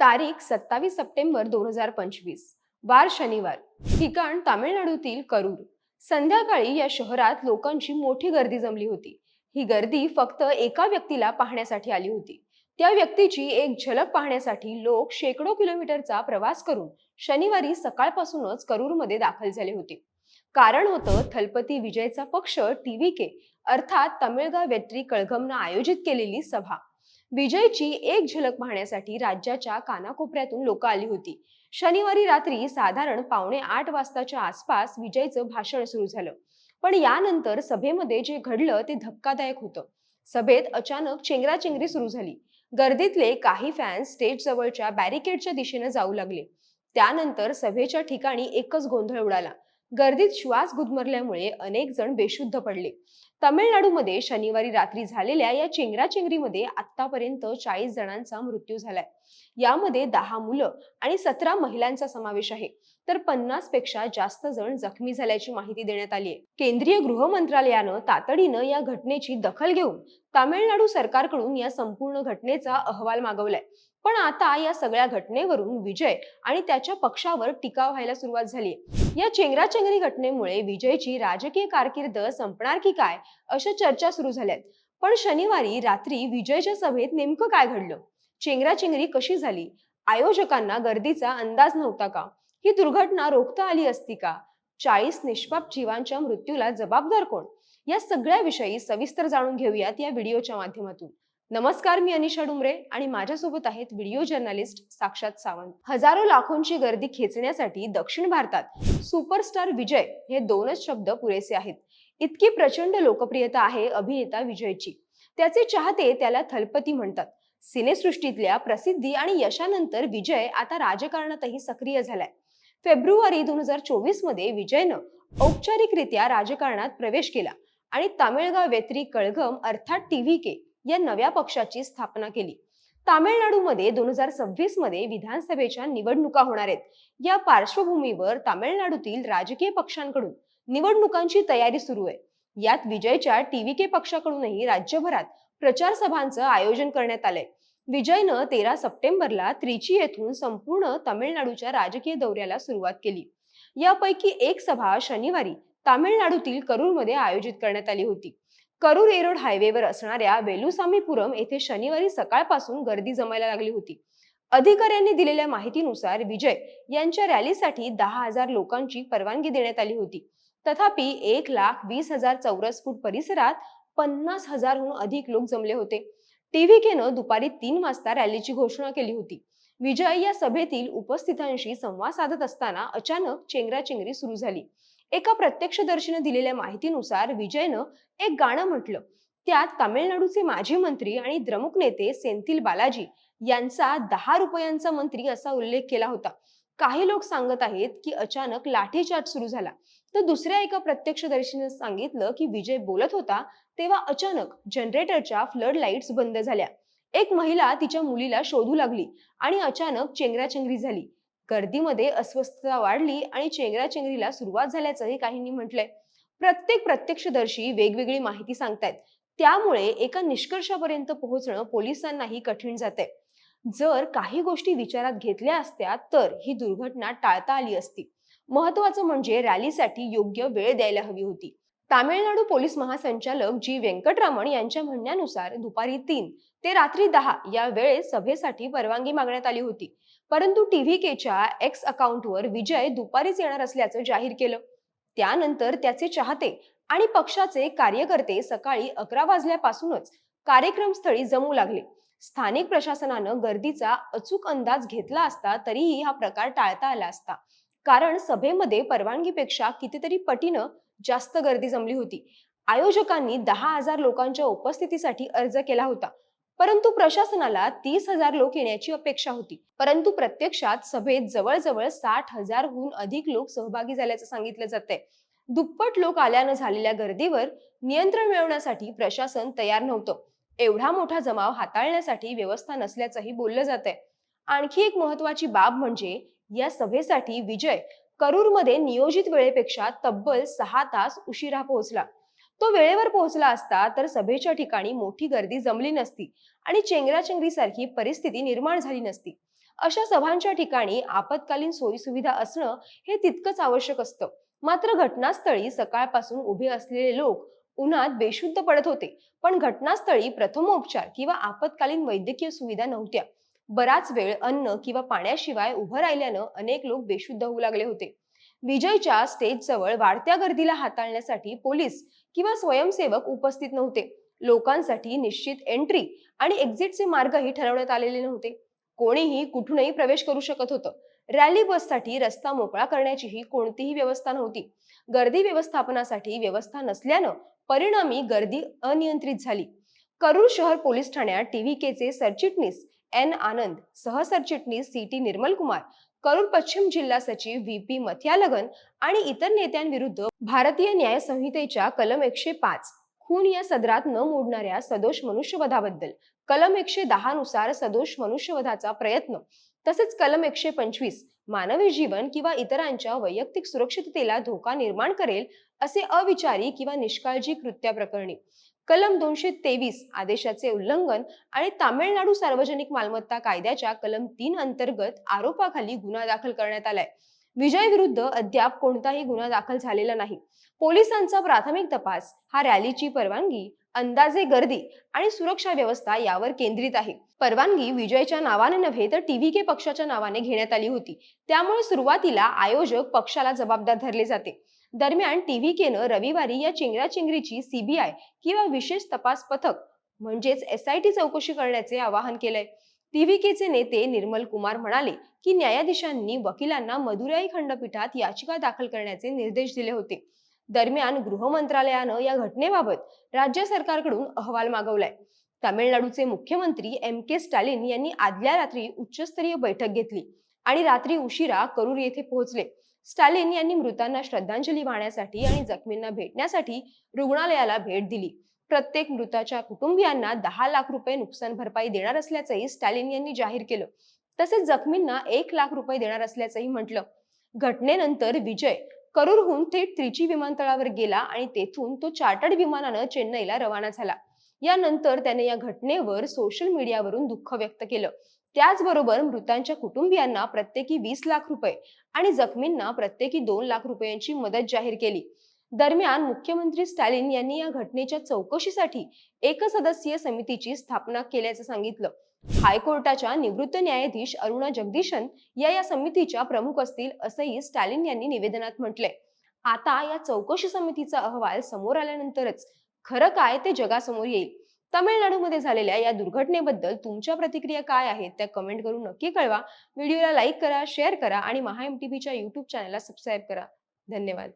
तारीख सत्तावीस सप्टेंबर दोन हजार पंचवीस. वार शनिवार. ठिकाण तामिळनाडूतील करूर. संध्याकाळी या शहरात लोकांची मोठी गर्दी जमली होती. ही गर्दी फक्त एका व्यक्तीला पाहण्यासाठी आली होती. त्या व्यक्तीची एक झलक पाहण्यासाठी लोक शेकडो किलोमीटरचा प्रवास करून शनिवारी सकाळपासूनच करूरमध्ये दाखल झाले होते. कारण होतं थलपती विजयचा पक्ष टीव्ही के अर्थात तमिळगाव वेट्री कळघमनं आयोजित केलेली सभा. विजयची एक झलक पाहण्यासाठी राज्याच्या कानाकोपऱ्यातून लोक आली होती. शनिवारी रात्री साधारण पावणे आठ वाजताच्या आसपास विजयचं भाषण सुरू झालं. पण यानंतर सभेमध्ये जे घडलं ते धक्कादायक होतं. सभेत अचानक चेंगराचेंगरी सुरू झाली. गर्दीतले काही फॅन्स स्टेज जवळच्या बॅरिकेडच्या दिशेने जाऊ लागले. त्यानंतर सभेच्या ठिकाणी एकच गोंधळ उडाला. गर्दीत श्वास गुदमरल्यामुळे अनेक जण बेशुद्ध पडले. तामिळनाडूमध्ये शनिवारी रात्री झालेल्या या चेंगराचेंगरीमध्ये आतापर्यंत चाळीस जणांचा मृत्यू झालाय. यामध्ये दहा मुलं आणि सतरा महिलांचा समावेश आहे. तर पन्नासपेक्षा जास्त जण जखमी झाल्याची माहिती देण्यात आली आहे. केंद्रीय गृह मंत्रालयानं तातडीनं या घटनेची दखल घेऊन तामिळनाडू सरकारकडून या संपूर्ण घटनेचा अहवाल मागवलाय. पण आता या सगळ्या घटनेवरून विजय आणि त्याच्या पक्षावर टीका व्हायला सुरुवात झाली या चेंगराचेंगरी घटनेमुळे विजयची राजकीय कारकीर्द संपणार की काय अशा चर्चा सुरू झाल्यात. पण शनिवारी रात्री विजयच्या सभेत नेमकं काय घडलं? चेंगराचेंगरी कशी झाली? आयोजकांना गर्दीचा अंदाज नव्हता का? ही दुर्घटना रोखता आली असती का? चाळीस निष्पाप जीवांच्या मृत्यूला जबाबदार कोण? या सगळ्या विषयी सविस्तर जाणून घेऊयात या व्हिडिओच्या माध्यमातून. नमस्कार मी अनिशा डुमरे आणि माझ्यासोबत आहेत व्हिडिओ जर्नलिस्ट साक्षात सावंत. हजारो लाखोंची गर्दी खेचण्यासाठी दक्षिण भारतात सुपरस्टार विजय हे दोनच शब्द पुरेसे आहेत. इतकी प्रचंड लोकप्रियता आहे अभिनेता विजयची. त्याचे चाहते त्याला थलपती म्हणतात. सिनेसृष्टीतल्या प्रसिद्धी आणि यशानंतर विजय आता राजकारणातही सक्रिय झालाय. फेब्रुवारी दोन हजार चोवीसमध्ये विजयनं औपचारिकरित्या राजकारणात प्रवेश केला आणि तामिळगाव वेत्री कळघम अर्थात टीव्ही के या नव्या पक्षाची स्थापना केली. तामिळनाडूमध्ये दोन हजार सव्वीसमध्ये विधानसभेच्या निवडणुका होणार आहेत. या पार्श्वभूमीवर तामिळनाडूतील राजकीय पक्षांकडून निवडणुकांची तयारी सुरू आहे. यात विजयच्या टीव्ही के पक्षाकडूनही राज्यभरात प्रचार सभांचं आयोजन करण्यात आलंय. विजयनं तेरा सप्टेंबरला त्रिची येथून संपूर्ण तामिळनाडूच्या राजकीय दौऱ्याला सुरुवात केली. यापैकी एक सभा शनिवारी तामिळनाडूतील करूरमध्ये आयोजित करण्यात आली होती. करूर एरोड हायवेवर असणाऱ्या वेलुसामीपुरम येथे शनिवारी सकाळपासून गर्दी जमायला लागली होती. अधिकाऱ्यांनी दिलेल्या माहितीनुसार विजय यांच्या रॅलीसाठी दहा हजार लोकांची परवानगी देण्यात आली होती. तथापि एक लाख वीस हजार चौरस फूट परिसरात पन्नास हजारहून अधिक लोक जमले होते. टीव्हीकेनं दुपारी तीन वाजता रॅलीची घोषणा केली होती. विजय या सभेतील उपस्थितांशी संवाद साधत असताना अचानक चेंगराचेंगरी सुरू झाली. एका प्रत्यक्षदर्शीनं दिलेल्या माहितीनुसार विजयनं एक गाणं म्हटलं. त्यात तामिळनाडूचे माजी मंत्री आणि द्रमुक नेते सेंथिल बालाजी यांचा दहा रुपयांचा मंत्री असा उल्लेख केला होता. काही लोक सांगत आहेत की अचानक लाठीचार्ज सुरू झाला. तर दुसऱ्या एका प्रत्यक्षदर्शीनं सांगितलं की विजय बोलत होता तेव्हा अचानक जनरेटरच्या फ्लड लाईट्स बंद झाल्या. एक महिला तिच्या मुलीला शोधू लागली आणि अचानक चेंगराचेंगरी झाली. गर्दीमध्ये अस्वस्थता वाढली आणि चेंगराचेंगरीला सुरुवात झाल्याचंही काहींनी म्हटलंय. प्रत्येक प्रत्यक्षदर्शी वेगवेगळी माहिती सांगतायत. त्यामुळे एका निष्कर्षापर्यंत पोहोचणं पोलिसांनाही कठीण जाते जर काही गोष्टी विचारात घेतल्या असत्या तर ही दुर्घटना टाळता आली असती. महत्वाचं म्हणजे रॅलीसाठी योग्य वेळ द्यायला हवी होती. तामिळनाडू पोलीस महासंचालक जी व्यंकटरामण यांच्या म्हणण्यानुसार दुपारी तीन ते रात्री दहा या वेळेत सभेसाठी परवानगी मागण्यात आली होती. परंतु टीव्ही केच्या एक्स अकाउंटवर विजय दुपारीच येणार असल्याचं जाहीर केलं. त्यानंतर त्याचे चाहते आणि पक्षाचे कार्यकर्ते सकाळी अकरा वाजल्यापासूनच कार्यक्रमस्थळी जमू लागले. स्थानिक प्रशासनानं गर्दीचा अचूक अंदाज घेतला असता तरीही हा प्रकार टाळता आला असता. कारण सभेमध्ये परवानगीपेक्षा कितीतरी पटीनं जास्त गर्दी जमली होती. आयोजकांनी दहा हजार लोकांच्या उपस्थितीसाठी अर्ज केला होता. परंतु प्रशासनाला तीस हजार लोक येण्याची अपेक्षा होती. परंतु प्रत्यक्षात सभेत जवळजवळ साठ हजारहून अधिक लोक सहभागी झाल्याचं सांगितलं जातंय. दुप्पट लोक आल्यानं झालेल्या गर्दीवर नियंत्रण मिळवण्यासाठी प्रशासन तयार नव्हतं. एवढा मोठा जमाव हाताळण्यासाठी व्यवस्था नसल्याचंही बोललं जातंय. आणखी एक महत्वाची बाब म्हणजे या सभेसाठी विजय करूरमध्ये नियोजित वेळेपेक्षा तब्बल सहा तास उशिरा पोहोचला. तो वेळेवर पोहोचला असता तर सभेच्या ठिकाणी मोठी गर्दी जमली नसती आणि चेंगराचेंगरीसारखी परिस्थिती निर्माण झाली नसती. अशा सभांच्या ठिकाणी आपत्कालीन सोयीसुविधा असणं हे तितकंच आवश्यक असतं. मात्र घटनास्थळी सकाळपासून उभे असलेले लोक उन्हात बेशुद्ध पडत होते. पण घटनास्थळी प्रथमोपचार किंवा आपत्कालीन वैद्यकीय सुविधा नव्हत्या. बराच वेळ अन्न किंवा पाण्याशिवाय उभं राहिल्यानं अनेक लोक बेशुद्ध होऊ लागले होते. विजयच्या स्टेज जवळ वाढत्या गर्दीला हाताळण्यासाठी पोलीस किंवा स्वयंसेवक उपस्थित नव्हते. लोकांसाठी निश्चित एंट्री आणि एक्झिटचे मार्गही ठरवण्यात आलेले नव्हते. कोणीही कुठूनही प्रवेश करू शकत होतं. रॅली बससाठी रस्ता मोकळा करण्याचीही कोणतीही व्यवस्था नव्हती. गर्दी व्यवस्थापनासाठी व्यवस्था नसल्यानं परिणामी गर्दी अनियंत्रित झाली. करूर शहर पोलीस ठाण्यात टीव्हीकेचे सरचिटणीस एन आनंद सहसरचिटणीस सी टी निर्मल कुमार करूर पश्चिम जिल्हा सचिव व्ही पी मथ्यालगन आणि इतर नेत्यांविरुद्ध भारतीय न्याय संहितेच्या कलम एकशे पाच खून या सदरात न मोडणाऱ्या सदोष मनुष्यवधाबद्दल कलम एकशे दहा नुसार सदोष मनुष्यवधाचा प्रयत्न तसेच कलम एकशे पंचवीस मानवी जीवन किंवा इतरांच्या वैयक्तिक सुरक्षिततेला धोका निर्माण करेल असे अविचारी किंवा निष्काळजी कृत्याप्रकरणी कलम दोनशे तेवीस आदेशाचे उल्लंघन आणि तामिळनाडू सार्वजनिक मालमत्ता कायद्याच्या कलम तीन अंतर्गत आरोपाखाली गुन्हा दाखल करण्यात आलाय. विजय विरुद्ध अद्याप कोणताही गुन्हा दाखल झालेला नाही. पोलिसांचा प्राथमिक तपास हा रॅलीची परवानगी अंदाजे गर्दी आणि सुरक्षा व्यवस्था यावर केंद्रित आहे. परवानगी विजयच्या नावाने नव्हे तर टीव्ही के पक्षाच्या नावाने घेण्यात आली होती. त्यामुळे सुरुवातीला आयोजक पक्षाला जबाबदार धरले जाते. दरम्यान टीव्ही टीव्हीकेनं रविवारी या चिंगराचिंगरीची सीबीआय किंवा विशेष तपास पथक म्हणजेच एस आय टी चौकशी करण्याचे आवाहन केलंय. टीव्हीकेचे नेते निर्मल कुमार म्हणाले की न्यायाधीशांनी वकिलांना मदुराई खंडपीठात याचिका दाखल करण्याचे निर्देश दिले होते. दरम्यान गृहमंत्रालयानं या घटनेबाबत राज्य सरकारकडून अहवाल मागवलाय. तामिळनाडूचे मुख्यमंत्री एम के स्टॅलिन यांनी आदल्या रात्री उच्चस्तरीय बैठक घेतली आणि रात्री उशिरा करूर येथे पोहोचले. स्टॅलिन यांनी मृतांना श्रद्धांजली वाहण्यासाठी आणि जखमींना भेटण्यासाठी रुग्णालयाला भेट दिली. प्रत्येक मृताच्या कुटुंबियांना दहा लाख रुपये नुकसान भरपाई देणार असल्याचंही स्टॅलिन यांनी जाहीर केलं. तसेच जखमींना एक लाख रुपये देणार असल्याचंही म्हटलं. घटनेनंतर विजय करूरहून थेट त्रिची विमानतळावर गेला आणि तेथून तो चार्टर्ड विमानानं चेन्नईला रवाना झाला. यानंतर त्याने या घटनेवर सोशल मीडियावरून दुःख व्यक्त केलं. त्याचबरोबर मृतांच्या कुटुंबियांना प्रत्येकी वीस लाख रुपये आणि जखमींना प्रत्येकी दोन लाख रुपयांची मदत जाहीर केली. दरम्यान मुख्यमंत्री स्टॅलिन यांनी या घटनेच्या चौकशीसाठी एकसदस्यीय समितीची स्थापना केल्याचं सांगितलं. हायकोर्टाच्या निवृत्त न्यायाधीश अरुणा जगदीशन या या समितीच्या प्रमुख असतील असंही स्टॅलिन यांनी निवेदनात म्हटलंय. आता या चौकशी समितीचा अहवाल समोर आल्यानंतरच खरं काय ते जगासमोर येईल. तामिळनाडूमध्ये झालेल्या या दुर्घटनेबद्दल तुमच्या प्रतिक्रिया काय आहेत त्या कमेंट करून नक्की कळवा. व्हिडिओला लाईक करा शेअर करा आणि महा एम टी व्हीच्या युट्यूब चॅनलला सबस्क्राईब करा. धन्यवाद.